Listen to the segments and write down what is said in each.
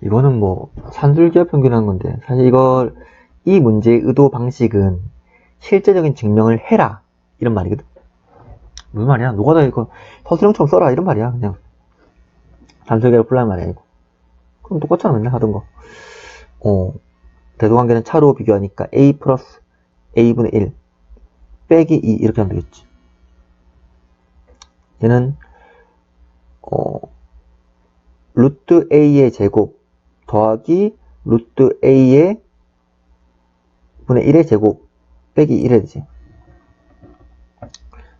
이거는 뭐 산술기와 평균하는 건데 사실 이걸 이 문제의 의도 방식은 실제적인 증명을 해라 이런 말이거든. 무슨 말이야? 노가다 이거 서술형처럼 써라 이런 말이야 그냥 산술계를 풀라는 말이 아니고 그럼 똑같잖아 맨날 하던 거. 어 대도관계는 차로 비교하니까 a 플러스 a분의 1 빼기 2 이렇게 하면 되겠지. 얘는 어 루트 a의 제곱 더하기 루트 a의 분의 1의 제곱 빼기 1이 되지.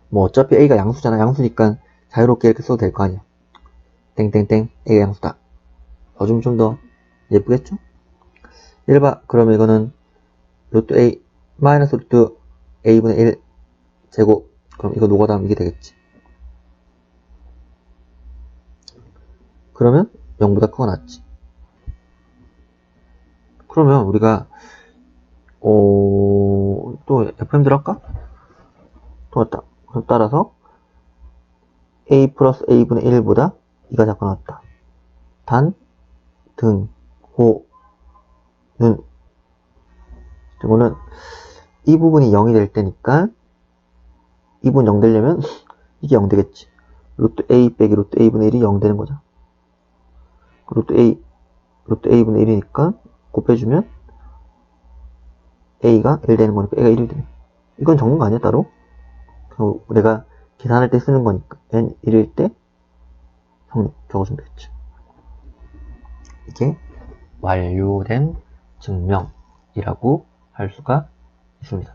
뭐 어차피 a가 양수잖아. 양수니까 자유롭게 이렇게 써도 될 거 아니야. 땡땡땡 a가 양수다. 더주면 좀더 예쁘겠죠? 1봐. 그러면 이거는 루트 a 마이너스 루트 a분의 1 제곱 그럼 이거 노가다하면 이게 되겠지. 그러면 0보다 크고 낫지. 그러면 우리가 어, 또 FM 들어갈까? 또 왔다. 그럼 따라서 a 플러스 a분의 1보다 2가 작고 나왔다. 단, 등, 호, 는 이거는 이 부분이 0이 될 때니까 이 부분 0 되려면 이게 0 되겠지. 루트 a 빼기 루트 a분의 1이 0 되는 거죠. 루트 a, 루트 a분의 1이니까 곱해주면 a가 1 되는 거니까 a가 1이 되네. 이건 적는 거 아니야, 따로? 그 내가 계산할 때 쓰는 거니까 n 1일 때 성립 적어주면 되겠지. 이게 완료된 증명이라고 할 수가 있습니다.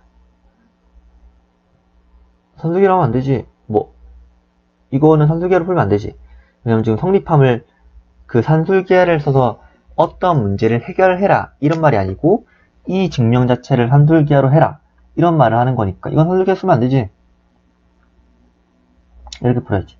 산술기로 하면 안 되지. 뭐, 이거는 산술기로 풀면 안 되지. 왜냐면 지금 성립함을 그 산술기를 써서 어떤 문제를 해결해라. 이런 말이 아니고, 이 증명 자체를 산술기하로 해라. 이런 말을 하는 거니까. 이건 산술기로 쓰면 안 되지. 이렇게 풀어야지.